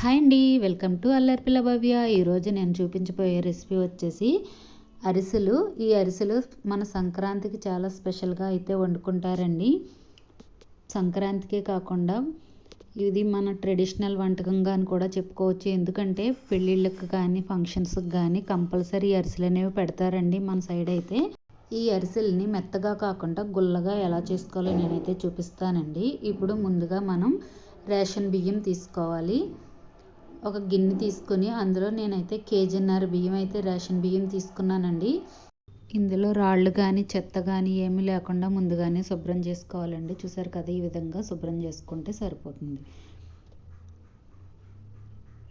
Hi అండి welcome to అల్లరిపిల్ల భవ్య ఈరోజు నేను చూపించబోయే రెసిపీ వచ్చేసి అరిసెలు. ఈ అరిసెలు మన సంక్రాంతికి చాలా స్పెషల్గా అయితే వండుకుంటారండి. సంక్రాంతికే కాకుండా ఇది మన ట్రెడిషనల్ వంటకంగా అని కూడా చెప్పుకోవచ్చు. ఎందుకంటే పెళ్ళిళ్ళకి కానీ ఫంక్షన్స్కి కానీ కంపల్సరీ అరిసెలు అనేవి పెడతారండి మన సైడ్ అయితే. ఈ అరిసెల్ని మెత్తగా కాకుండా గుల్లగా ఎలా చేసుకోవాలో నేనైతే చూపిస్తానండి. ఇప్పుడు ముందుగా మనం రేషన్ బియ్యం తీసుకోవాలి. ఒక గిన్నె తీసుకొని అందులో నేనైతే కేజీన్నర బియ్యం అయితే రేషన్ బియ్యం తీసుకున్నానండి. ఇందులో రాళ్ళు కానీ చెత్త కానీ ఏమీ లేకుండా ముందుగానే శుభ్రం చేసుకోవాలండి. చూసారు కదా ఈ విధంగా శుభ్రం చేసుకుంటే సరిపోతుంది.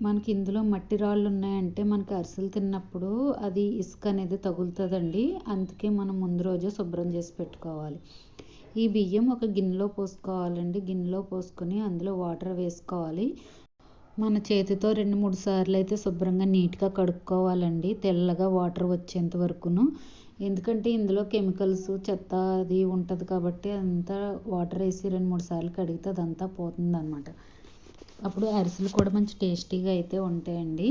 మనకి ఇందులో మట్టి రాళ్ళు ఉన్నాయంటే మనకి అరిసెలు తిన్నప్పుడు అది ఇసుక అనేది తగులుతుందండి. అందుకే మనం ముందు రోజు శుభ్రం చేసి పెట్టుకోవాలి. ఈ బియ్యం ఒక గిన్నెలో పోసుకోవాలండి. గిన్నెలో పోసుకొని అందులో వాటర్ వేసుకోవాలి. మన చేతితో రెండు మూడు సార్లు అయితే శుభ్రంగా నీట్గా కడుక్కోవాలండి. తెల్లగా వాటర్ వచ్చేంత వరకును. ఎందుకంటే ఇందులో కెమికల్స్ చెత్త అది ఉంటుంది కాబట్టి అంతా వాటర్ వేసి రెండు మూడు సార్లు కడిగితే అదంతా పోతుంది అనమాట అప్పుడు అరిసెలు కూడా మంచి టేస్టీగా అయితే ఉంటాయండి.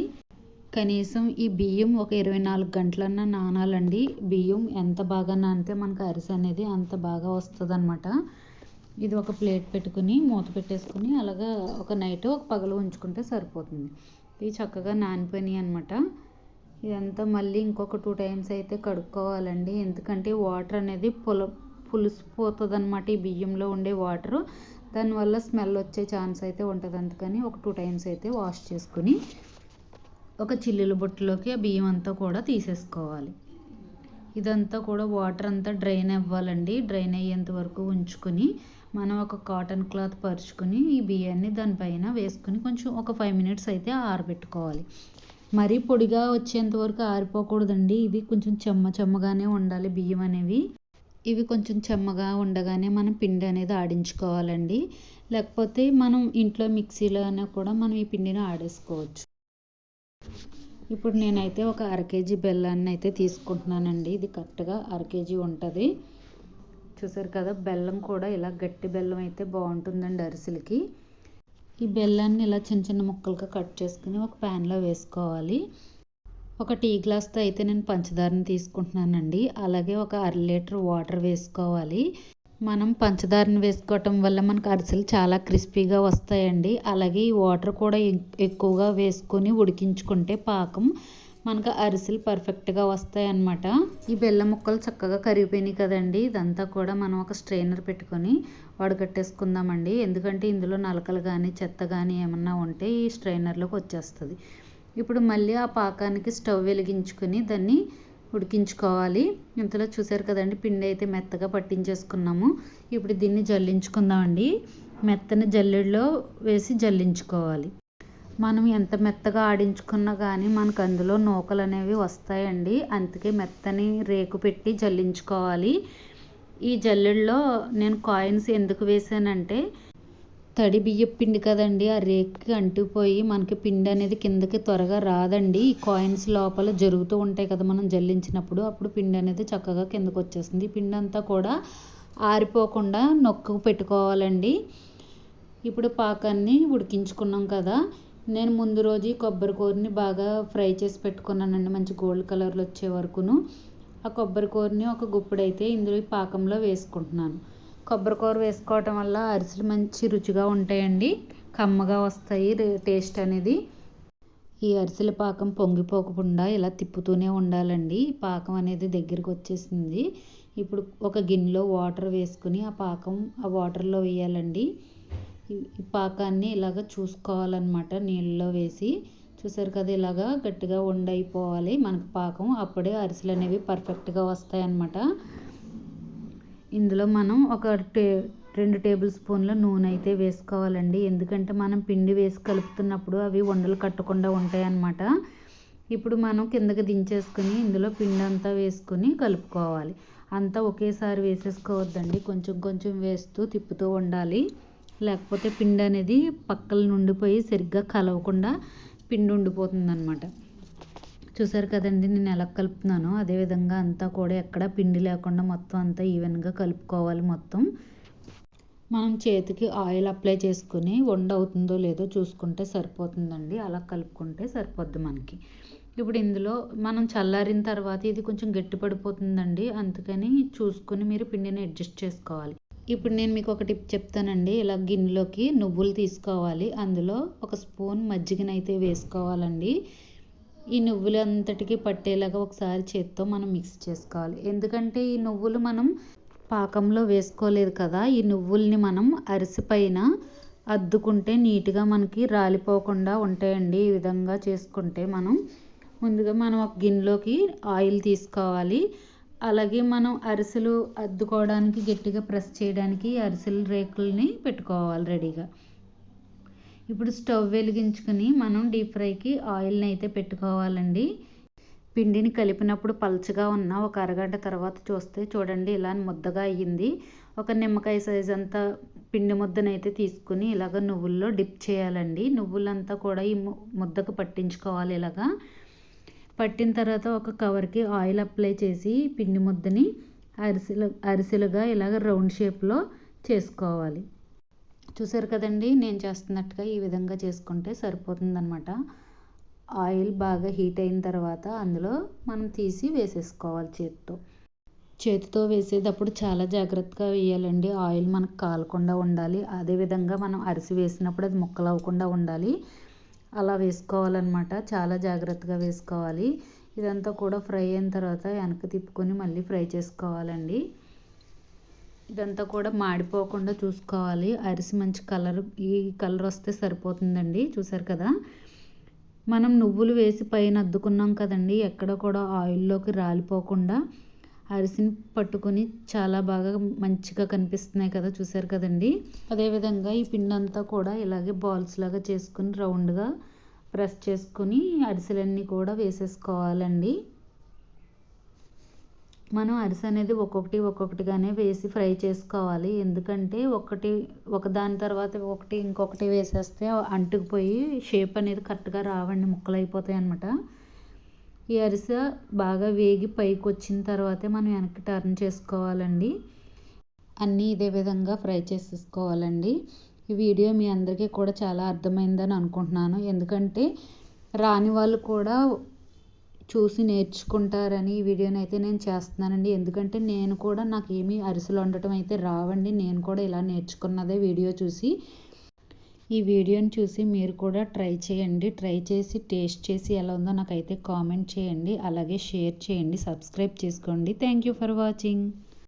కనీసం ఈ బియ్యం ఒక ఇరవై నాలుగు గంటలన్నా నానాలండి. బియ్యం ఎంత బాగా నానితే మనకు అరిసె అనేది అంత బాగా వస్తుంది అనమాట ఇది ఒక ప్లేట్ పెట్టుకుని మూత పెట్టేసుకుని అలాగా ఒక నైట్ ఒక పగలు ఉంచుకుంటే సరిపోతుంది. ఇవి చక్కగా నానిపోయినాయి అనమాట ఇదంతా మళ్ళీ ఇంకొక టూ టైమ్స్ అయితే కడుక్కోవాలండి. ఎందుకంటే వాటర్ అనేది పుల పులిసిపోతుంది అనమాట ఈ బియ్యంలో ఉండే వాటరు. దానివల్ల స్మెల్ వచ్చే ఛాన్స్ అయితే ఉంటుంది. అందుకని ఒక టూ టైమ్స్ అయితే వాష్ చేసుకుని ఒక చిల్లుల బుట్టలోకి ఆ బియ్యం అంతా కూడా తీసేసుకోవాలి. ఇదంతా కూడా వాటర్ అంతా డ్రైన్ అవ్వాలండి. డ్రైన్ అయ్యేంత వరకు ఉంచుకొని మనం ఒక కాటన్ క్లాత్ పరుచుకొని ఈ బియ్యాన్ని దానిపైన వేసుకుని కొంచెం ఒక ఫైవ్ మినిట్స్ అయితే ఆరబెట్టుకోవాలి. మరీ పొడిగా వచ్చేంత వరకు ఆరిపోకూడదండి. ఇవి కొంచెం చెమ్మ చెమ్మగానే ఉండాలి బియ్యం అనేవి. ఇవి కొంచెం చెమ్మగా ఉండగానే మనం పిండి అనేది ఆడించుకోవాలండి. లేకపోతే మనం ఇంట్లో మిక్సీలోనే కూడా మనం ఈ పిండిని ఆడేసుకోవచ్చు. ఇప్పుడు నేనైతే ఒక అర కేజీ బెల్లాన్ని అయితే తీసుకుంటున్నానండి. ఇది కరెక్ట్గా అర కేజీ ఉంటుంది. చూసారు కదా బెల్లం కూడా ఇలా గట్టి బెల్లం అయితే బాగుంటుందండి అరిసెలకి. ఈ బెల్లాన్ని ఇలా చిన్న చిన్న ముక్కలుగా కట్ చేసుకుని ఒక ప్యాన్లో వేసుకోవాలి. ఒక టీ గ్లాస్తో అయితే నేను పంచదారని తీసుకుంటున్నానండి. అలాగే ఒక అర లీటర్ వాటర్ వేసుకోవాలి. మనం పంచదారని వేసుకోవటం వల్ల మనకు అరిసెలు చాలా క్రిస్పీగా వస్తాయండి. అలాగే ఈ వాటర్ కూడా ఎక్కువగా వేసుకొని ఉడికించుకుంటే పాకం మనకు అరిసెలు పర్ఫెక్ట్గా వస్తాయి అన్నమాట ఈ బెల్లం ముక్కలు చక్కగా కరిగిపోయినాయి కదండి. ఇదంతా కూడా మనం ఒక స్ట్రైనర్ పెట్టుకొని వడగట్టేసుకుందామండి. ఎందుకంటే ఇందులో నలకలు కానీ చెత్త కానీ ఏమన్నా ఉంటే ఈ స్ట్రైనర్లోకి వచ్చేస్తుంది. ఇప్పుడు మళ్ళీ ఆ పాకానికి స్టవ్ వెలిగించుకొని దాన్ని ఉడికించుకోవాలి. ఇంతలో చూసారు కదండి పిండి అయితే మెత్తగా పట్టించేసుకున్నాము. ఇప్పుడు దీన్ని జల్లించుకుందామండి. మెత్తని జల్లెడలో వేసి జల్లించుకోవాలి. మనం ఎంత మెత్తగా ఆడించుకున్నా కానీ మనకు అందులో నూకలు అనేవి వస్తాయండి. అందుకే మెత్తని రేకు పెట్టి జల్లించుకోవాలి. ఈ జల్లెడలో నేను కాయిన్స్ ఎందుకు వేసానంటే తడి బియ్యం పిండి కదండి ఆ రేక్కి అంటుకుపోయి మనకి పిండి అనేది కిందకి త్వరగా రాదండి. ఈ కాయిన్స్ లోపల జరుగుతూ ఉంటాయి కదా మనం జల్లించినప్పుడు అప్పుడు పిండి అనేది చక్కగా కిందకు వచ్చేస్తుంది. పిండి అంతా కూడా ఆరిపోకుండా నొక్కు పెట్టుకోవాలండి. ఇప్పుడు పాకాన్ని ఉడికించుకున్నాం కదా నేను ముందు రోజు కొబ్బరి కూరని బాగా ఫ్రై చేసి పెట్టుకున్నానండి. మంచి గోల్డ్ కలర్లో వచ్చే వరకును. ఆ కొబ్బరి కూరని ఒక గుప్పుడైతే ఇందులో పాకంలో వేసుకుంటున్నాను. కొబ్బరి కూర వేసుకోవటం వల్ల అరిసెలు మంచి రుచిగా ఉంటాయండి. కమ్మగా వస్తాయి టేస్ట్ అనేది. ఈ అరిసెల పాకం పొంగిపోకుండా ఇలా తిప్పుతూనే ఉండాలండి. పాకం అనేది దగ్గరికి వచ్చేసింది. ఇప్పుడు ఒక గిన్నెలో వాటర్ వేసుకుని ఆ పాకం ఆ వాటర్లో వేయాలండి. పాకాన్ని ఇలాగ చూసుకోవాలన్నమాట నీళ్ళలో వేసి. చూసారు కదా ఇలాగా గట్టిగా ఉండైపోవాలి మనకు పాకం. అప్పుడే అరిసెలు అనేవి పర్ఫెక్ట్గా వస్తాయన్నమాట. ఇందులో మనం ఒక టే రెండు టేబుల్ స్పూన్ల నూనె అయితే వేసుకోవాలండి. ఎందుకంటే మనం పిండి వేసి కలుపుతున్నప్పుడు అవి వండలు కట్టకుండా ఉంటాయి అన్నమాట ఇప్పుడు మనం కిందకి దించేసుకుని ఇందులో పిండి అంతా వేసుకుని కలుపుకోవాలి. అంతా ఒకేసారి వేసేసుకోవద్దండి. కొంచెం కొంచెం వేస్తూ తిప్పుతూ ఉండాలి. లేకపోతే పిండి అనేది పక్కల నుండిపోయి సరిగ్గా కలవకుండా పిండి ఉండిపోతుంది అనమాట చూసారు కదండి నేను ఎలా కలుపుతున్నాను? అదేవిధంగా అంతా కూడా ఎక్కడ పిండి లేకుండా మొత్తం అంతా ఈవెన్గా కలుపుకోవాలి మొత్తం. మనం చేతికి ఆయిల్ అప్లై చేసుకుని వండ అవుతుందో లేదో చూసుకుంటే సరిపోతుందండి. అలా కలుపుకుంటే సరిపోద్ది మనకి. ఇప్పుడు ఇందులో మనం చల్లారిన తర్వాత ఇది కొంచెం గట్టి పడిపోతుందండి అందుకని చూసుకొని మీరు పిండిని అడ్జస్ట్ చేసుకోవాలి. ఇప్పుడు నేను మీకు ఒక టిప్ చెప్తానండి. ఇలా గిన్నెలోకి నువ్వులు తీసుకోవాలి. అందులో ఒక స్పూన్ మజ్జిగనైతే వేసుకోవాలండి. ఈ నువ్వులు అంతటికి పట్టేలాగా ఒకసారి చేత్తో మనం మిక్స్ చేసుకోవాలి. ఎందుకంటే ఈ నువ్వులు మనం పాకంలో వేసుకోలేదు కదా. ఈ నువ్వుల్ని మనం అరిసిపైన అద్దుకుంటే నీట్గా మనకి రాలిపోకుండా ఉంటాయండి. ఈ విధంగా చేసుకుంటే మనం ముందుగా మనం ఒక గిన్నెలోకి ఆయిల్ తీసుకోవాలి. అలాగే మనం అరిసెలు అద్దుకోవడానికి గట్టిగా ప్రెస్ చేయడానికి అరిసెల రేకుల్ని పెట్టుకోవాలి రెడీగా. ఇప్పుడు స్టవ్ వెలిగించుకుని మనం డీప్ ఫ్రైకి ఆయిల్ని అయితే పెట్టుకోవాలండి. పిండిని కలిపినప్పుడు పల్చగా ఉన్న ఒక అరగంట తర్వాత చూస్తే చూడండి ఇలా ముద్దగా అయ్యింది. ఒక నిమ్మకాయ సైజ్ అంతా పిండి ముద్దనైతే తీసుకుని ఇలాగ నువ్వుల్లో డిప్ చేయాలండి. నువ్వులంతా కూడా ఈ ముద్దకు పట్టించుకోవాలి ఇలాగా. పట్టిన తర్వాత ఒక కవర్కి ఆయిల్ అప్లై చేసి పిండి ముద్దని అరిసెలు అరిసెలుగా ఇలాగ రౌండ్ షేప్లో చేసుకోవాలి. చూసారు కదండి నేను చేస్తున్నట్టుగా ఈ విధంగా చేసుకుంటే సరిపోతుందనమాట ఆయిల్ బాగా హీట్ అయిన తర్వాత అందులో మనం తీసి వేసేసుకోవాలి చేతితో. చేతితో వేసేటప్పుడు చాలా జాగ్రత్తగా వేయాలండి. ఆయిల్ మనకు కాలకుండా ఉండాలి. అదేవిధంగా మనం అరిసి వేసినప్పుడు అది ముక్కలు అవ్వకుండా ఉండాలి. అలా వేసుకోవాలన్నమాట. చాలా జాగ్రత్తగా వేసుకోవాలి. ఇదంతా కూడా ఫ్రై అయిన తర్వాత వెనక తిప్పుకొని మళ్ళీ ఫ్రై చేసుకోవాలండి. ఇదంతా కూడా మాడిపోకుండా చూసుకోవాలి. అరిసి మంచి కలర్ ఈ కలర్ వస్తే సరిపోతుందండి. చూసారు కదా? మనం నువ్వులు వేసి పైన అద్దుకున్నాం కదండి. ఎక్కడ కూడా ఆయిల్లోకి రాలిపోకుండా అరిసిని పట్టుకొని చాలా బాగా మంచిగా కనిపిస్తున్నాయి కదా చూసారు కదండి? అదేవిధంగా ఈ పిండి అంతా కూడా ఇలాగే బాల్స్ లాగా చేసుకుని రౌండ్గా ప్రెస్ చేసుకుని అరిసెలన్నీ కూడా వేసేసుకోవాలండి. మనం అరిసె అనేది ఒక్కొక్కటి ఒక్కొక్కటిగానే వేసి ఫ్రై చేసుకోవాలి. ఎందుకంటే ఒకటి ఒకదాని తర్వాత ఒకటి ఇంకొకటి వేసేస్తే అంటుకుపోయి షేప్ అనేది కరెక్ట్గా రావండి ముక్కలు అయిపోతాయి అనమాట ఈ అరిసె బాగా వేగి పైకి వచ్చిన తర్వాతే మనం వెనక్కి టర్న్ చేసుకోవాలండి. అన్నీ ఇదే విధంగా ఫ్రై చేసేసుకోవాలండి. ఈ వీడియో మీ అందరికీ కూడా చాలా అర్థమైందని అనుకుంటున్నాను. ఎందుకంటే రాని వాళ్ళు కూడా చూసి నేర్చుకుంటారని ఈ వీడియోని అయితే నేను చేస్తున్నానండి. ఎందుకంటే నేను కూడా నాకు ఏమీ అరిసెలు వండటం అయితే రావండి. నేను కూడా ఇలా నేర్చుకున్నదే వీడియో చూసి. ఈ వీడియోని చూసి మీరు కూడా ట్రై చేయండి. ట్రై చేసి టేస్ట్ చేసి ఎలా ఉందో నాకైతే కామెంట్ చేయండి. అలాగే షేర్ చేయండి. సబ్స్క్రైబ్ చేసుకోండి. Thank you for watching.